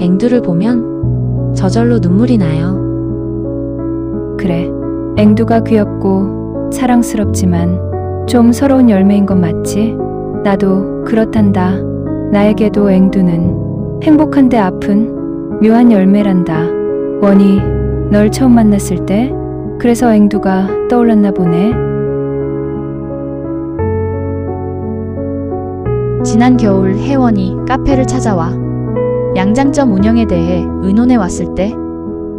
앵두를 보면 저절로 눈물이 나요. 그래. 앵두가 귀엽고 사랑스럽지만 좀 서러운 열매인 건 맞지? 나도 그렇단다. 나에게도 앵두는 행복한데 아픈 묘한 열매란다. 원이 널 처음 만났을 때 그래서 앵두가 떠올랐나 보네. 지난 겨울 혜원이 카페를 찾아와 양장점 운영에 대해 의논해 왔을 때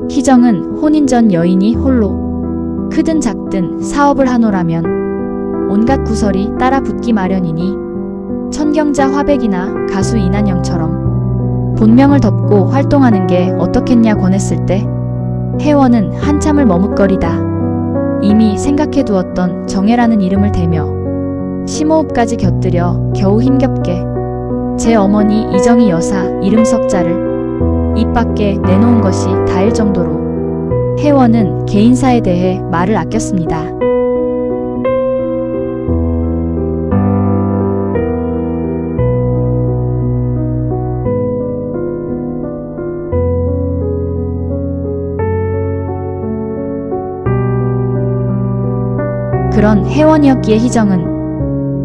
희정은 혼인 전 여인이 홀로 크든 작든 사업을 하노라면 온갖 구설이 따라 붙기 마련이니 천경자 화백이나 가수 이난영처럼 본명을 덮고 활동하는 게 어떻겠냐 권했을 때 혜원은 한참을 머뭇거리다. 이미 생각해 두었던 정혜라는 이름을 대며 심호흡까지 곁들여 겨우 힘겹게 제 어머니 이정희 여사 이름 석자를 입 밖에 내놓은 것이 다일 정도로 혜원은 개인사에 대해 말을 아꼈습니다. 그런 혜원이었기에 희정은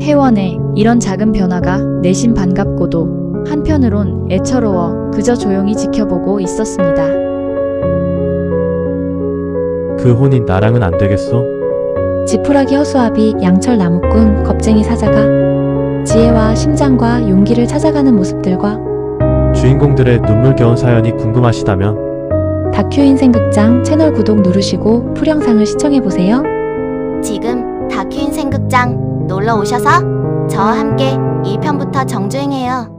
혜원의 이런 작은 변화가 내심 반갑고도 한편으론 애처로워 그저 조용히 지켜보고 있었습니다. 그 혼인 나랑은 안 되겠어? 지푸라기 허수아비 양철 나무꾼 겁쟁이 사자가 지혜와 심장과 용기를 찾아가는 모습들과 주인공들의 눈물겨운 사연이 궁금하시다면 다큐 인생 극장 채널 구독 누르시고 풀영상을 시청해 보세요. 지금 다큐 인 생 극장 놀러 오셔서 저와 함께 1편부터 정주행해요.